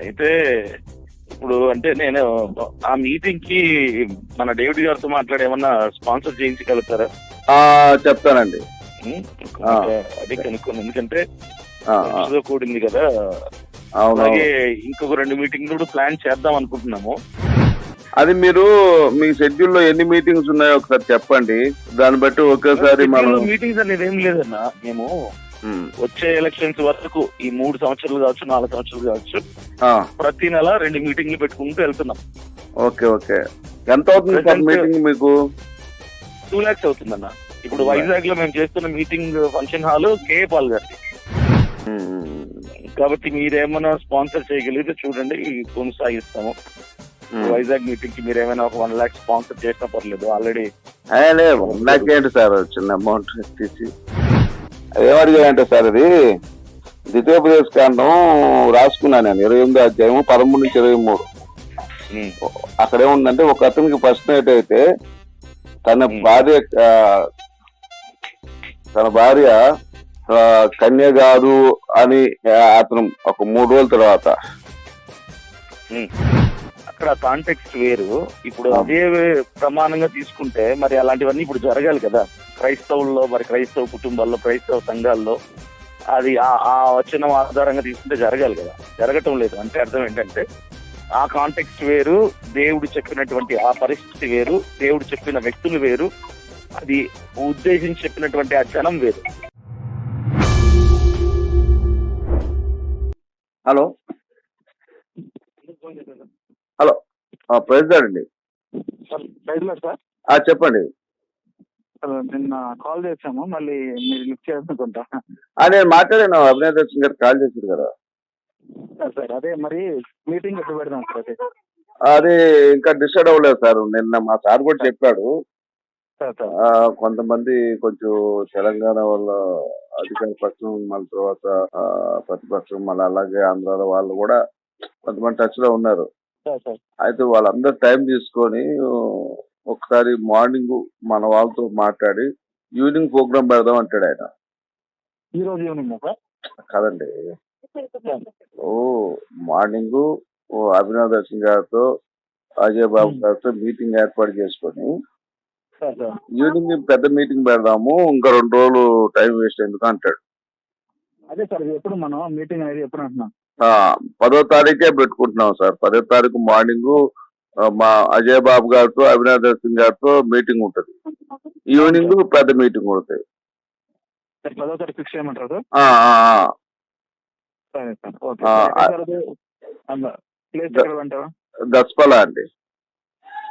అయితే ఇప్పుడు అంటే నేను ఆ మీటింగ్కి మన డేవిడ్ గారితో మాట్లాడి ఏమన్నా స్పాన్సర్ చేయించగలుగుతారా? చెప్తానండి. అదే కనుక్కోను ఎందుకంటే కూడింది కదా. అలాగే ఇంకొక రెండు మీటింగ్లు కూడా ప్లాన్ చేద్దాం అనుకుంటున్నాము. అది మీరు మీ షెడ్యూల్లో ఎన్ని మీటింగ్స్ ఉన్నాయో ఒకసారి చెప్పండి. దాన్ని బట్టి ఒకేసారి మనం మీటింగ్స్ అనేది ఏం లేదన్నా మేము వచ్చే ఎలక్షన్స్ వరకు ఈ మూడు సంవత్సరాలు కావచ్చు నాలుగు సంవత్సరాలు కావచ్చు ప్రతి నెల రెండు మీటింగ్లు పెట్టుకుంటూ వెళ్తున్నాం. Okay okay. ఎంత అవుతుంది మీటింగ్ మీకు? టూ లాక్స్ అవుతుందన్న. ఇప్పుడు వైజాగ్లో మేము చేస్తున్న meeting function hall K Paul గారి కాబట్టి మీరేమైనా స్పాన్సర్ చేయగలిగితే చూడండి కొనసాగిస్తాము. ఉమ్. వైజాగ్ మీటింగ్కి మీరు ఏమైనా ఒక వన్ లాక్ స్పాన్సర్ చేసినా పర్లేదు ఆల్రెడీ ఏ, లేదు నాకేంటి సార్? చిన్న అమౌంట్ తీసి. ఏమడిగాయంటే సార్ అది? ద్వితీయోపదేశ కాండం రాసుకున్నాను నేను ఇరవై ఎనిమిది అధ్యాయము పదమూడు నుంచి ఇరవై మూడు. అక్కడ ఏముందంటే ఒక అతనికి ఫస్ట్ నైట్ అయితే తన. భార్య తన భార్య కన్య కాదు అని అతను ఒక మూడు రోజుల తర్వాత అక్కడ కాంటెక్స్ట్ వేరు. ఇప్పుడు అదే ప్రమాణంగా తీసుకుంటే మరి అలాంటివన్నీ ఇప్పుడు జరగాలి కదా. క్రైస్తవుల్లో మరి క్రైస్తవ కుటుంబాల్లో క్రైస్తవ సంఘాల్లో అది ఆ- ఆ వచనం ఆధారంగా తీసుకుంటే జరగాలి కదా. జరగటం లేదు. అంటే అర్థం ఏంటంటే ఆ కాంటెక్స్ట్ వేరు దేవుడు చెప్పినటువంటి ఆ పరిస్థితి వేరు దేవుడు చెప్పిన వ్యక్తులు వేరు అది ఉద్దేశించి చెప్పినటువంటి ఆ జనం వేరు. హలో? అండి. సార్ చెప్పండి. నిన్న కాల్ చేసాము మళ్ళీ మీరు లిఫ్ట్ చేసుకుంటా ఆ, నేను మాట్లాడాను అభినయ్ దర్శన్ గారు కాల్ చేశారు కదా. సార్ అదే మరి మీటింగ్ ఎప్పుడు పెడదాం సార్ అదే? అది ఇంకా డిసైడ్ అవ్వలేదు సార్ నిన్న మా సార్ కూడా చెప్పాడు. కొంతమంది కొంచెం తెలంగాణ వాళ్ళ అధికార పక్షం మళ్ళీ తర్వాత ప్రతిపక్షం మళ్ళీ అలాగే ఆంధ్రాలో వాళ్ళు కూడా కొంతమంది టచ్లో ఉన్నారు. అయితే వాళ్ళందరూ టైం తీసుకొని ఒకసారి మార్నింగ్ మన వాళ్ళతో మాట్లాడి ఈవినింగ్ ప్రోగ్రామ్ పెడదాం అంటాడు ఆయన. ఈ రోజు ఈవినింగ్ కదండి. ఓ మార్నింగ్ అభినవ్ దర్శన్ గారితో అజయ్ బాబు. గారితో మీటింగ్ ఏర్పాటు చేసుకొని ఈవినింగ్ పెద్ద మీటింగ్ పెడదాము ఇంకా రెండు రోజులు టైం వేస్ట్ ఎందుకు అంటాడు. అదే సార్ ఎప్పుడు మనం మీటింగ్ అనేది ఎప్పుడు అంటున్నాం? పదో తారీఖే పెట్టుకుంటున్నాం సార్. పదో తారీఖు మార్నింగ్ మా అజయ్ బాబు గారితో అభినవ్ దర్శన్ గారితో మీటింగ్ ఉంటుంది. ఈవినింగ్ పెద్ద మీటింగ్ ఉంటుంది. పదో తారీఖు ఫిక్స్ చేయమంటారు సార్. సరే ఓకే. దస్పల అండి.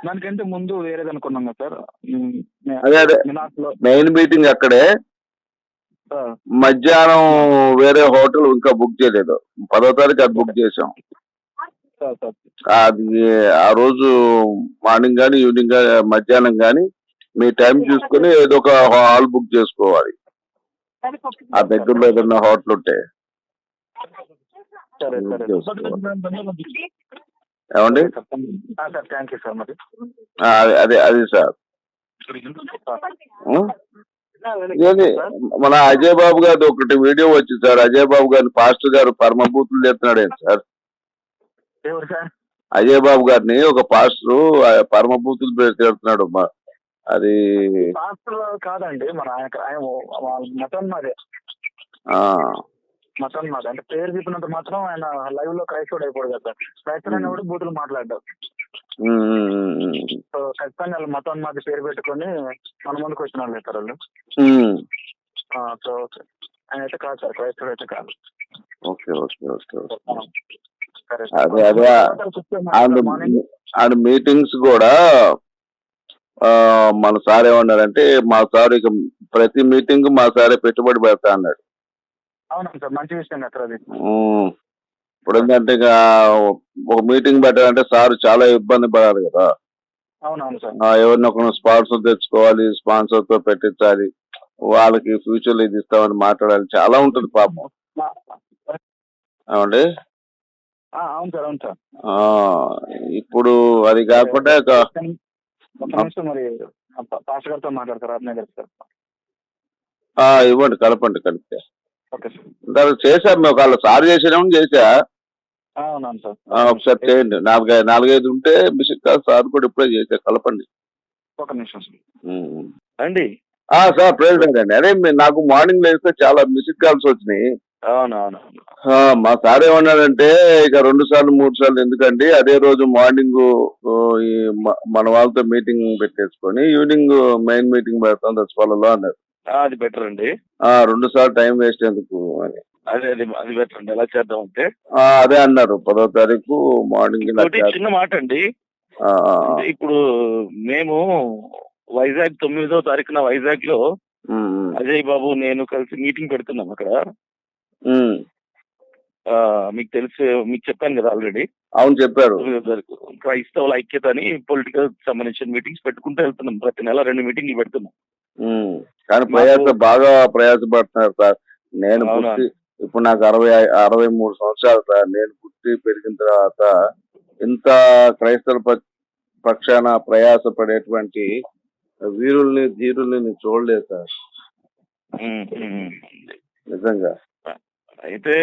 దానికంటే ముందు వేరేది అనుకున్నాం కదా సార్. అదే మెయిన్ మీటింగ్ అక్కడే. మధ్యాహ్నం వేరే హోటల్ ఇంకా బుక్ చేయలేదు. పదో తారీఖు అది బుక్ చేసాం అది ఆ రోజు మార్నింగ్ కానీ ఈవినింగ్ కానీ మధ్యాహ్నం కానీ మీ టైం చూసుకొని ఏదో ఒక హాల్ బుక్ చేసుకోవాలి. ఆ దగ్గరలో ఏదైనా హోటల్ ఉంటే. ఏమండి? అదే- అదే సార్. మన అజయ్ బాబు గారి ఒకటి వీడియో వచ్చింది సార్. అజయ్ బాబు గారిని పాస్టర్ గారు పరమభూతులు చేస్తున్నాడు ఏంటి సార్? అజయ్ బాబు గారిని ఒక పాస్టర్ పరమభూతులు పెడుతున్నాడు మా- అది కాదండి మన మతం మతం మాది అంటే పేరు చెప్పినంత మాత్రం ఆయన లైవ్లో క్రైస్తవుడు అయిపోడు కదా. సార్ క్రైస్తవుడు కూడా బూతులు ఉమ్, సో ఖచ్చితంగా మతం మాది పేరు పెట్టుకొని మన ముందుకు వచ్చిన వాళ్ళు అవుతారు వాళ్ళు. సో. ఆయన అయితే కాదు సార్ క్రైస్తవుడు అయితే కాదు. ఓకే ఓకే ఓకే అదే అదే. అండ్ మీటింగ్స్ కూడా ఆ, మన సార్ ఏమన్నారంటే మా సార్ ఇక ప్రతి మీటింగ్ మా సారే పెట్టుబడి పెడతా అన్నాడు. అవును సార్ మంచి విషయం కదా అది. ఇప్పుడు ఏంటంటే ఇక ఒక మీటింగ్ పెట్టాలంటే సార్ చాలా ఇబ్బంది పడాలి కదా. అవునవును సార్. ఎవరిని ఒకరిని స్పాన్సర్ తెచ్చుకోవాలి స్పాన్సర్తో పెట్టించాలి వాళ్ళకి ఫ్యూచర్లో ఇది ఇస్తామని మాట్లాడాలి చాలా ఉంటుంది పాపం. ఏమండి అవును సార్ అవును సార్. ఆ, ఇప్పుడు అది కాకుండా ఒక మరి గారితో మాట్లాడతారు? ఇవ్వండి కలపండి కలిపితే. Okay sir. చేశారు మేము ఒకవేళ సార్ చేసినామని చేశా అవునవును సార్. ఒకసారి చేయండి. నాలుగైదు నాలుగైదు ఉంటే మిషన్ కాల్ సార్ కూడా ఇప్పుడే చేసే కలపండి. ఒక నిమిషం సార్. అండి? ఆ, సార్ ప్రెసిడెంట్ అండి. అదే నాకు మార్నింగ్ లేస్తే చాలా మిస్డ్ కాల్స్ వచ్చినాయి. అవునవును. మా సార్ ఏమన్నాడంటే ఇక రెండు సార్లు మూడు సార్లు ఎందుకండి? అదే రోజు మార్నింగ్ మన వాళ్ళతో మీటింగ్ పెట్టేసుకొని ఈవినింగ్ మెయిన్ మీటింగ్ పెడతాం దసపాలలో అన్నారు. అది బెటర్ అండి. రెండు సార్లు టైం వేస్ట్ ఎందుకు అని. అదే అది అది బెటర్ అండి. ఎలా చేద్దాం అంటే అదే అన్నారు. పదో తారీఖు మార్నింగ్. చిన్న మాట అండి. ఇప్పుడు మేము వైజాగ్ తొమ్మిదో తారీఖున వైజాగ్లో అజయ్ బాబు నేను కలిసి మీటింగ్ పెడుతున్నాం అక్కడ. మీకు తెలిసి మీకు చెప్పాను కదా ఆల్రెడీ అవును చెప్పారు. క్రైస్తవుల ఐక్యత అని పొలిటికల్ సంబంధించిన మీటింగ్స్ పెట్టుకుంటూ వెళ్తున్నాం. ప్రతి నెల రెండు మీటింగ్లు పెడుతున్నాం. కానీ ప్రయాస బాగా ప్రయాసపడుతున్నారు సార్. నేను ఇప్పుడు నాకు అరవై అరవై మూడు సంవత్సరాలు సార్. నేను పుట్టి పెరిగిన తర్వాత ఇంత క్రైస్తవ ప- పక్షాన ప్రయాస పడేటువంటి వీరుల్ని ధీరుల్ని నేను చూడలేదు సార్. నిజంగా. అయితే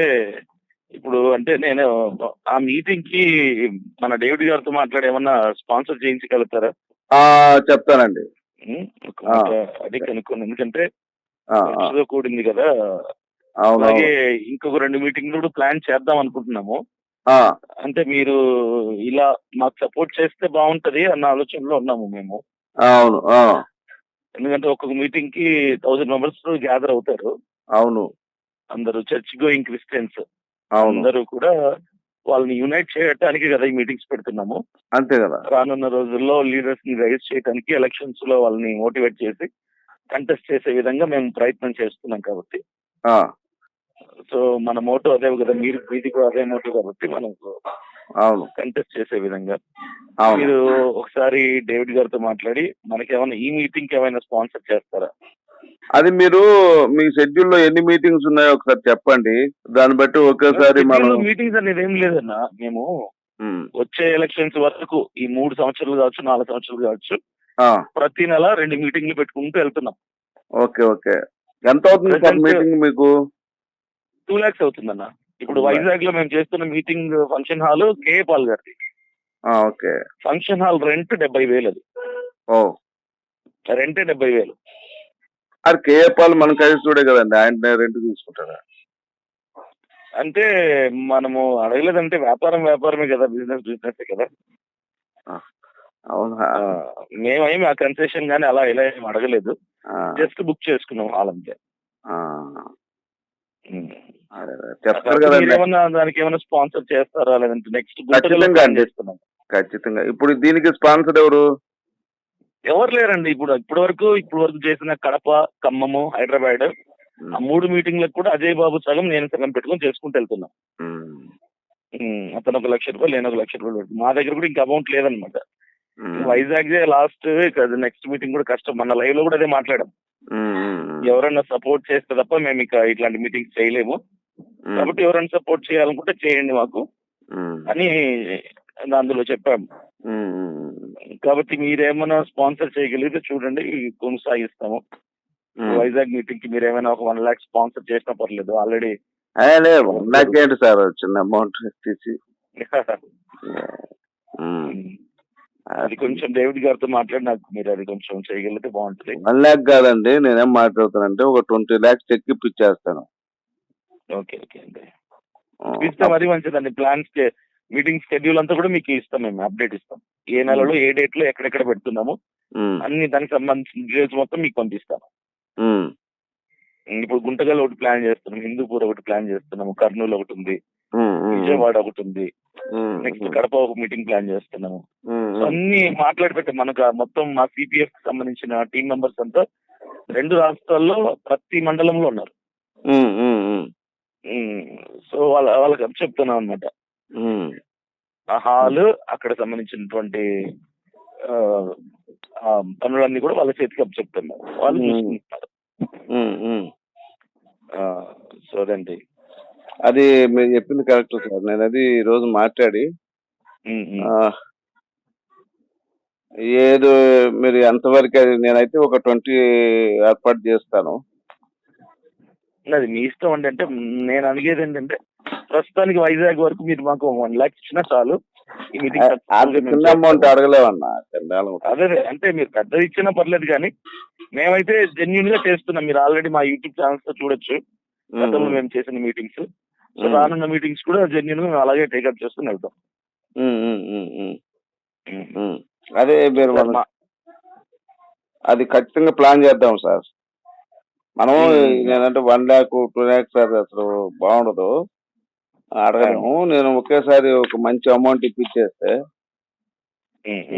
ఇప్పుడు అంటే నేను ఆ మీటింగ్కి మన డేవిడ్ గారితో మాట్లాడి ఏమన్నా స్పాన్సర్ చేయించగలుగుతారా? చెప్తానండి. అది కనుక్కోండి ఎందుకంటే కూడింది కదా. అలాగే ఇంకొక రెండు మీటింగ్లు కూడా ప్లాన్ చేద్దాం అనుకుంటున్నాము. అంటే మీరు ఇలా మాకు సపోర్ట్ చేస్తే బాగుంటది అన్న ఆలోచనలో ఉన్నాము మేము. అవును ఎందుకంటే ఒక్కొక్క మీటింగ్కి థౌసండ్ మెంబర్స్ గ్యాదర్ అవుతారు. అవును. అందరూ చర్చ్ గోయింగ్ క్రిస్టియన్స్. అందరూ కూడా వాళ్ళని యునైట్ చేయడానికి కదా ఈ మీటింగ్స్ పెడుతున్నాము. అంతే కదా. రానున్న రోజుల్లో లీడర్స్ని రైజ్ చేయడానికి ఎలక్షన్స్లో వాళ్ళని మోటివేట్ చేసి కంటెస్ట్ చేసే విధంగా మేము ప్రయత్నం చేస్తున్నాం కాబట్టి. సో మన మోటో అదే కదా మీరు మీది కూడా అదే మోటో కాబట్టి మనం అవును. కంటెస్ట్ చేసే విధంగా. మీరు ఒకసారి డేవిడ్ గారితో మాట్లాడి మనకేమైనా ఈ మీటింగ్ ఏమైనా స్పాన్సర్ చేస్తారా? అది మీరు మీ షెడ్యూల్లో ఎన్ని మీటింగ్స్ ఉన్నాయో ఒకసారి చెప్పండి. దాన్ని బట్టి ఒకేసారి మనం మీటింగ్స్ అనేది ఏం లేదన్నా. మేము వచ్చే ఎలక్షన్స్ వరకు ఈ మూడు సంవత్సరాలు కావచ్చు నాలుగు సంవత్సరాలు కావచ్చు ప్రతి నెల రెండు మీటింగ్లు పెట్టుకుంటూ వెళ్తున్నాం. Okay okay. ఎంత అవుతుంది సార్ మీటింగ్ మీకు? టూ లాక్స్ అవుతుందన్న. ఇప్పుడు. వైజాగ్లో మేము చేస్తున్న meeting function hall K Paul గారిది. ఆ, ఓకే. ఫంక్షన్ హాల్ రెంట్ డెబ్బై వేలు అది ఓ. రెంటే డెబ్బై వేలు. అది కేఏపాల్ మన కలిసి చూడే కదండి ఆయన రెంట్ తీసుకుంటారా అంటే మనము అడగలేదంటే వ్యాపారం వ్యాపారమే కదా బిజినెస్ బిజినెస్ కదా. అవునా? మేమేమి ఆ కన్సెషన్ గానీ అలా ఇలా ఏం అడగలేదు. జస్ట్ బుక్ చేసుకున్నాం అదే. చెప్తారు కదండి. దానికి ఏమైనా స్పాన్సర్ చేస్తారా లేదంటే నెక్స్ట్ ఖచ్చితంగా ఇప్పుడు దీనికి స్పాన్సర్ ఎవరు? ఎవరు లేరండి. ఇప్పుడు ఇప్పటి వరకు ఇప్పటి వరకు చేసిన కడప ఖమ్మము హైదరాబాద్ ఆ మూడు మీటింగ్లకు కూడా అజయ్ బాబు సగం నేను సగం పెట్టుకొని చేసుకుంటూ వెళ్తున్నాం. అతను ఒక లక్ష రూపాయలు నేను ఒక లక్ష రూపాయలు. మా దగ్గర కూడా ఇంకా అమౌంట్ లేదనమాట వైజాగ్ లాస్ట్ నెక్స్ట్ మీటింగ్ కూడా కష్టం. మన లైవ్లో కూడా అదే మాట్లాడాం. ఉమ్, ఉమ్, ఎవరైనా సపోర్ట్ చేస్తే తప్ప మేము ఇక ఇట్లాంటి మీటింగ్స్ చేయలేము. కాబట్టి ఎవరైనా సపోర్ట్ చేయాలనుకుంటే చేయండి మాకు అని అందులో చెప్పాము కాబట్టి మీరేమైనా స్పాన్సర్ చేయగలిగితే చూడండి కొనసాగిస్తాము. వైజాగ్ మీటింగ్కి మీరు ఏమైనా ఒక వన్ లాక్ స్పాన్సర్ చేసినా పర్లేదు ఆల్రెడీ ఏ, లేదు నాకేంటి సార్ చిన్న అమౌంట్ తీసి. అది కొంచెం డేవిడ్ గారితో మాట్లాడి నాకు మీరు అది కొంచెం చేయగలిగితే బాగుంటుంది. వన్ ల్యాక్ కాదండి నేనేం మాట్లాడుతానంటే ఒక ట్వంటీ ల్యాక్స్ చెక్ ఇప్పించేస్తాను ఓకే ఓకే అండి. ఇస్తే మరీ మంచిదండి ప్లాన్స్ మీటింగ్ షెడ్యూల్ అంతా కూడా మీకు ఇస్తాం మేము అప్డేట్ ఇస్తాం. ఏ నెలలో ఏ డేట్లో ఎక్కడెక్కడ పెడుతున్నాము అన్ని దానికి సంబంధించిన డీటెయిల్స్ మొత్తం మీకు పంపిస్తాను ఇప్పుడు గుంటగల్ ఒకటి ప్లాన్ చేస్తున్నాం హిందూపూర్ ఒకటి ప్లాన్ చేస్తున్నాము కర్నూలు ఒకటి ఉంది విజయవాడ ఒకటి ఉంది. నెక్స్ట్ కడప ఒక మీటింగ్ ప్లాన్ చేస్తున్నాము. అన్ని మాట్లాడి పెట్టాం మనకు మొత్తం మా సిపిఎఫ్కి సంబంధించిన టీం మెంబర్స్ అంతా రెండు రాష్ట్రాల్లో ప్రతి మండలంలో ఉన్నారు. సో వాళ్ళ వాళ్ళకి చెప్తున్నాం అనమాట ఆ హాల్ అక్కడ సంబంధించినటువంటి పనులన్నీ కూడా వాళ్ళ చేతికి అప్ చెప్తున్నారు వాళ్ళు. చూసుకుంటున్నారు. సో అదండి. అది మీరు చెప్పింది కరెక్ట్ సార్. నేను అది ఈ రోజు మాట్లాడి ఏదో మీరు ఎంతవరకు అది నేనైతే ఒక ట్వంటీ ఏర్పాటు చేస్తాను. అది మీ ఇష్టం అండి అంటే నేను అడిగేది ఏంటంటే ప్రస్తుతానికి వైజాగ్ వరకు మీరు మాకు వన్ లాక్ ఇచ్చినా చాలు. చిన్న అమౌంట్ అడగలేమన్నా అదే అంటే మీరు పెద్దది ఇచ్చినా పర్లేదు కానీ మేమైతే జెన్యున్గా చేస్తున్నాం. మీరు ఆల్రెడీ మా యూట్యూబ్ ఛానల్స్లో చూడొచ్చు. గతంలో మేము చేసిన మీటింగ్స్ సో. రానున్న మీటింగ్స్ కూడా జెన్యున్గా అలాగే టేకప్ చేసుకుని వెళ్తాం. అదే మీరు సార్, అది ఖచ్చితంగా ప్లాన్ చేద్దాం సార్. మనం. నేనంటే వన్ ల్యాక్ టూ ల్యాక్స్ అది అసలు బాగుండదు. అడగలేము నేను ఒకేసారి ఒక మంచి అమౌంట్ ఇప్పించేస్తే.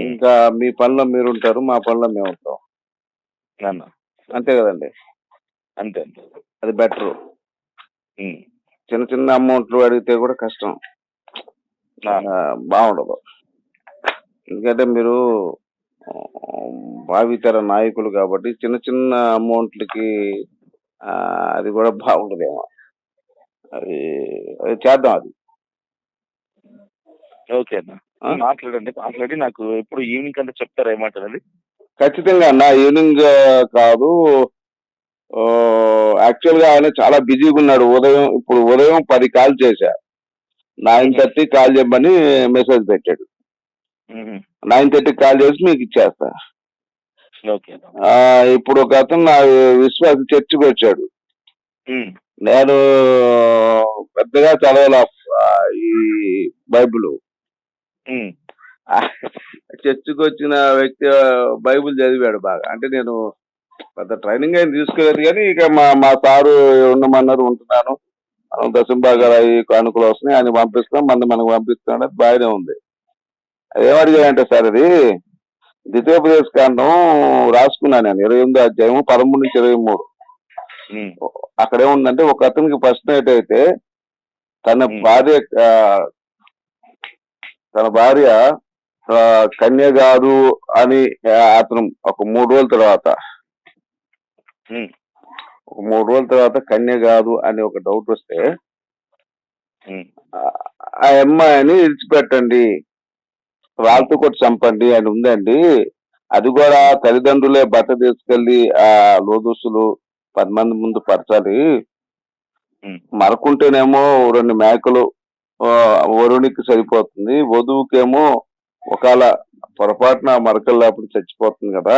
ఇంకా మీ పనిలో మీరు ఉంటారు మా పనిలో మేము ఉంటాం అన్న అంతే కదండి. అంతే అది బెటర్. చిన్న చిన్న అమౌంట్లు అడిగితే కూడా కష్టం. బాగుండదు. ఎందుకంటే మీరు భావితర నాయకులు కాబట్టి చిన్న చిన్న అమౌంట్లకి అది కూడా బాగుండదేమో. అది చేద్దాం అది. ఓకే అన్న? మాట్లాడండి మాట్లాడి నాకు ఎప్పుడు ఈవినింగ్ అంతా చెప్తారా ఏమంటారు ఖచ్చితంగా అన్న ఈవినింగ్ కాదు. యాక్చువల్గా ఆయన చాలా బిజీగా ఉన్నాడు. ఉదయం ఇప్పుడు ఉదయం పది కాల్ చేశా. నైన్ థర్టీ కాల్ చేయమని మెసేజ్ పెట్టాడు. నైన్ థర్టీ కాల్ చేసి మీకు ఇచ్చేస్తా. ఇప్పుడు ఒక అతను నా విశ్వాస చర్చికి వచ్చాడు. నేను పెద్దగా చదవాల ఈ బైబిల్. చర్చికి వచ్చిన వ్యక్తి బైబిల్ చదివాడు బాగా అంటే నేను పెద్ద ట్రైనింగ్ ఏం తీసుకోలేదు కానీ ఇక మా మా సారు ఉండమన్నారు ఉంటున్నాను మనం దశంబాగాలు అవి కానుకలు వస్తున్నాయి ఆయన పంపిస్తాం మన మనకు పంపిస్తాం అంటే బాగానే ఉంది ఏమడిగాయంటే సార్ అది ద్వితీయోపదేశ కాండం రాసుకున్నాను నేను ఇరవై ఎనిమిది అధ్యాయము పదమూడు నుంచి ఇరవై మూడు. అక్కడ ఏముందంటే ఒక అతనికి ఫస్ట్ నైట్ అయితే తన Hmm. భార్య తన భార్య కన్య కాదు అని అతను ఒక మూడు రోజుల తర్వాత ఉమ్. ఒక మూడు రోజుల తర్వాత కన్య కాదు అని ఒక డౌట్ వస్తే ఆ అమ్మాయిని విడిచిపెట్టండి వాళ్ళతో కూడా చంపండి అని ఉందండి అది కూడా తల్లిదండ్రులే బట్ట తీసుకెళ్ళి ఆ లోదుసులు పది మంది ముందు పరచాలి. మరకుంటేనేమో రెండు మేకలు ఆ, వరునికి సరిపోతుంది. వధువుకేమో ఒకవేళ పొరపాటున మరకలు లేకపోతే చచ్చిపోతుంది కదా.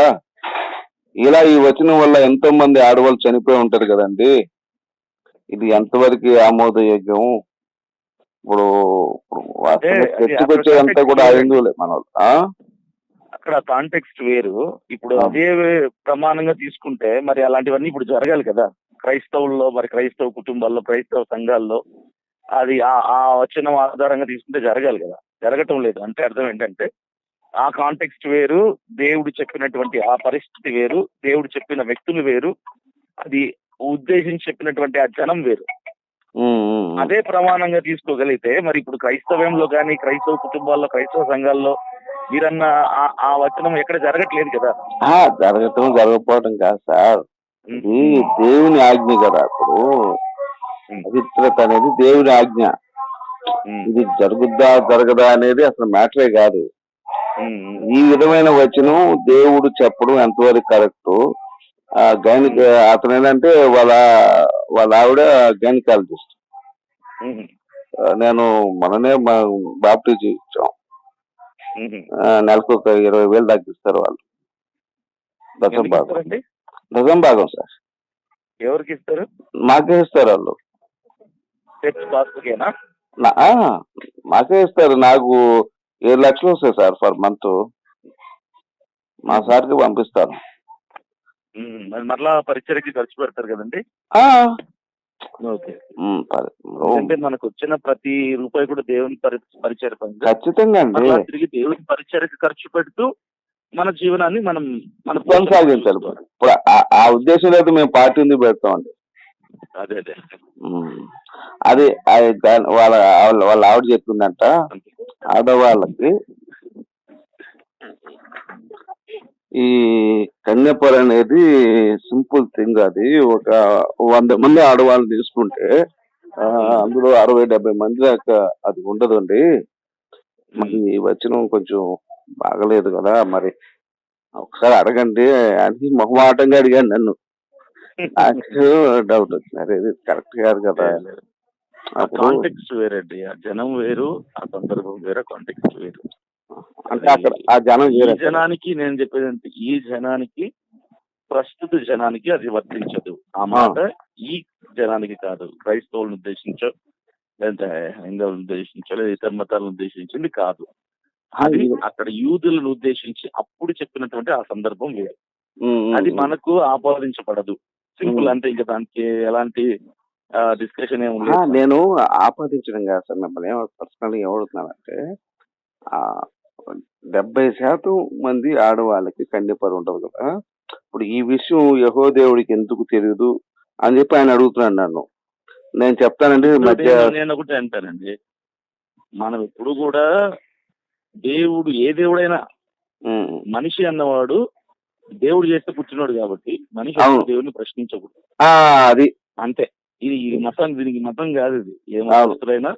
ఇలా ఈ వచనం వల్ల ఎంతో మంది ఆడవాళ్ళు చనిపోయి ఉంటారు కదండి. ఇది ఎంతవరకు ఆమోదయోగ్యం? ఇప్పుడు చర్చకు వచ్చేదంతా కూడా అక్కడ హిందువులే మన వాళ్ళు. అక్కడ కాంటెక్స్ట్ వేరు. ఇప్పుడు. అదే ప్రమాణంగా తీసుకుంటే మరి అలాంటివన్నీ ఇప్పుడు జరగాలి కదా. క్రైస్తవుల్లో మరి క్రైస్తవ కుటుంబాల్లో క్రైస్తవ సంఘాల్లో అది ఆ- ఆ వచనం ఆధారంగా తీసుకుంటే జరగాలి కదా. జరగటం లేదు. అంటే అర్థం ఏంటంటే ఆ కాంటెక్స్ట్ వేరు దేవుడు చెప్పినటువంటి ఆ పరిస్థితి వేరు దేవుడు చెప్పిన వ్యక్తులు వేరు అది ఉద్దేశించి చెప్పినటువంటి ఆ జనం వేరు. అదే ప్రమాణంగా తీసుకోగలిగితే మరి ఇప్పుడు క్రైస్తవంలో కానీ క్రైస్తవ కుటుంబాల్లో క్రైస్తవ సంఘాల్లో మీరన్న ఆ- వచనం ఎక్కడ జరగట్లేదు కదా? ఆ, జరగటం జరగకపోవడం కాదు సార్. ఇది దేవుని ఆజ్ఞ కదా ఇప్పుడు ఉమ్. పవిత్రత అనేది దేవుని ఆజ్ఞ. ఇది జరుగుద్దా జరగదా అనేది అసలు మ్యాటరే కాదు. ఈ విధమైన వచనం దేవుడు చెప్పడం ఎంతవరకు కరెక్ట్? ఆ గైనిక అతను ఏంటంటే వాళ్ళ వాళ్ళ ఆవిడ గైనకాలజిస్ట్. నేను మననే బాప్టిజీ ఇచ్చాం. నెలకు ఒక ఇరవై వేలు తగ్గిస్తారు వాళ్ళు. దశం భాగం. దశం భాగం సార్. ఎవరికి ఇస్తారు? మాకే ఇస్తారు వాళ్ళు. మాకే ఇస్తారు. నాకు ఏడు లక్షలు వస్తాయి సార్ ఫర్ మంత్. మా సార్కి పంపిస్తాను. ఉమ్. మరి మరలా పరిచయకి ఖర్చు పెడతారు కదండి? పరి- అంటే మనకు వచ్చిన ప్రతి రూపాయి కూడా దేవుని పరి పరిచయ ఖచ్చితంగా అండి. తిరిగి దేవుని పరిచయకి ఖర్చు పెడుతూ మన జీవనాన్ని మనం మన కొనసాగించాలి ఇప్పుడు ఆ- ఉద్దేశం లేదు మేము పార్టీ ఉంది పెడతామండి అదే అదే. అది వాళ్ళ వాళ్ళ ఆవిడ చెప్పిందంట. అంతే. ఆడవాళ్ళకి ఈ కన్యపర అనేది సింపుల్ థింగ్ అది. ఒక వంద మంది ఆడవాళ్ళు తీసుకుంటే అందులో అరవై డెబ్బై మంది దాకా అది ఉండదండి. మరి ఈ వచనం కొంచెం బాగలేదు కదా మరి. ఒకసారి అడగండి. అని మొహమాటంగా అడిగాను నన్ను. నాకు డౌట్ వచ్చింది. ఇది కరెక్ట్ కాదు కదా. కాంటెక్స్ట్ వేరండి. ఆ జనం వేరు ఆ సందర్భం వేరు కాంటెక్స్ట్ వేరు. అంటే అక్కడ ఆ జనం జనానికి నేను చెప్పేది ఏంటి, ఈ జనానికి ప్రస్తుత జనానికి అది వర్తించదు. ఆ మాట ఈ జనానికి కాదు. క్రైస్తవులను ఉద్దేశించో లేదంటే హైందవులను ఉద్దేశించో లేదా ఇతర మతాలను ఉద్దేశించింది కాదు. అది అక్కడ యూదులను ఉద్దేశించి అప్పుడు చెప్పినటువంటి ఆ సందర్భం వేరు. అది. మనకు ఆపాదించబడదు. సింపుల్. అంటే ఇంకా దానికి ఎలాంటి డిస్కషన్ ఏమి నేను ఆపాదించడం కాదు సార్ మిమ్మల్ని. పర్సనల్ ఆ డెబ్బై శాతం మంది ఆడవాళ్ళకి కన్నెపరు ఉండదు కదా. ఇప్పుడు ఈ విషయం యహో దేవుడికి ఎందుకు తెలియదు అని చెప్పి ఆయన అడుగుతున్నాడు నన్ను. నేను చెప్తానండి మధ్య నేను- ఒకటి అంటానండి. మనం ఎప్పుడు కూడా దేవుడు ఏ దేవుడైనా మనిషి అన్నవాడు దేవుడు చేస్తే పుట్టినోడు కాబట్టి మనిషి దేవుడిని ప్రశ్నించకూడదు. అది. అంతే. ఇది ఈ మతం దీనికి మతం కాదు ఇది. ఏ అవును. మతస్థులైనా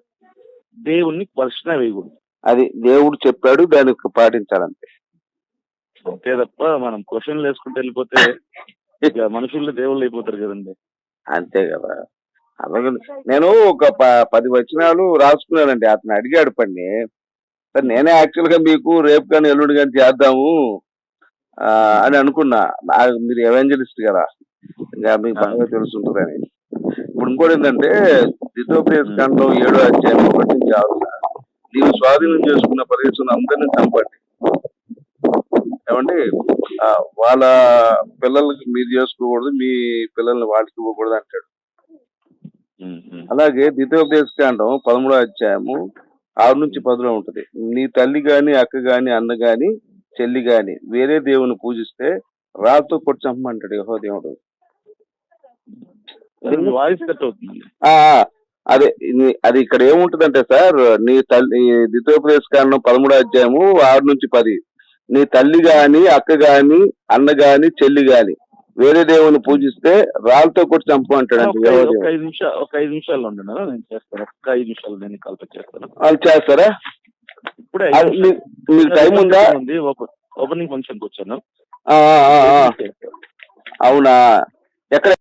దేవుణ్ణి ప్రశ్న వేయకూడదు. అది దేవుడు చెప్పాడు దానికి పాటించాలంతే. అంతే తప్ప మనం క్వశ్చన్లు వేసుకుంటూ వెళ్ళిపోతే ఇక మనుషుల్లో దేవుళ్ళు అయిపోతారు కదండి. అంతే కదా. అలాగే నేను ఒక ప- పది వచనాలు రాసుకున్నానండి. అతను అడిగాడు పని సార్ నేనే యాక్చువల్గా మీకు రేపు కానీ ఎల్లుండి కానీ చేద్దాము అని అనుకున్నా. నాకు మీరు ఎవెంజలిస్ట్ కదా. ఇంకా మీకు బాగా తెలుసుంటుందని. ఇప్పుడు ఇంకోటి ఏంటంటే ద్వితోపదేశ కాండం ఏడో అధ్యాయం ఒకటి నుంచి ఆరు. నీవు స్వాధీనం చేసుకున్న ప్రదేశం అందరినీ చంపండి. ఏమండి? ఆ, వాళ్ళ పిల్లలకి మీరు చేసుకోకూడదు మీ పిల్లల్ని వాళ్ళకి ఇవ్వకూడదు అంటాడు. అలాగే ద్వితీయోపదేశ కాండం పదమూడో అధ్యాయము ఆరు నుంచి పదిలో ఉంటది. నీ తల్లి గాని అక్క గాని అన్న గాని చెల్లి గాని వేరే దేవుని పూజిస్తే రాతో కొట్టి చంపమంటాడు యహో దేవుడు. వాయిస్ కట్ అవుతుంది. అదే అది ఇక్కడ ఏముంటదంటే సార్ నీ తల్లి ద్వితీయోపదేశ కాండం పదమూడో అధ్యాయము ఆరు నుంచి పది. నీ తల్లి గాని అక్క గాని అన్న గాని చెల్లి గాని వేరే దేవుని పూజిస్తే రాళ్ళతో కొట్టి చంపమంటాడు ఒక ఒక. ఐదు నిమిషాలు ఒక ఐదు నిమిషాలు ఉండను నేను చేస్తాను. ఒక్క ఐదు నిమిషాలు నేను కాల్ చేస్తాను. వాళ్ళు చేస్తారా? ఇప్పుడే అది మీకు టైం ఉందా? ఓపెనింగ్ ఫంక్షన్కి వచ్చాను ఆ, ఆ, ఆ, ఆ. అవునా? ఎక్కడ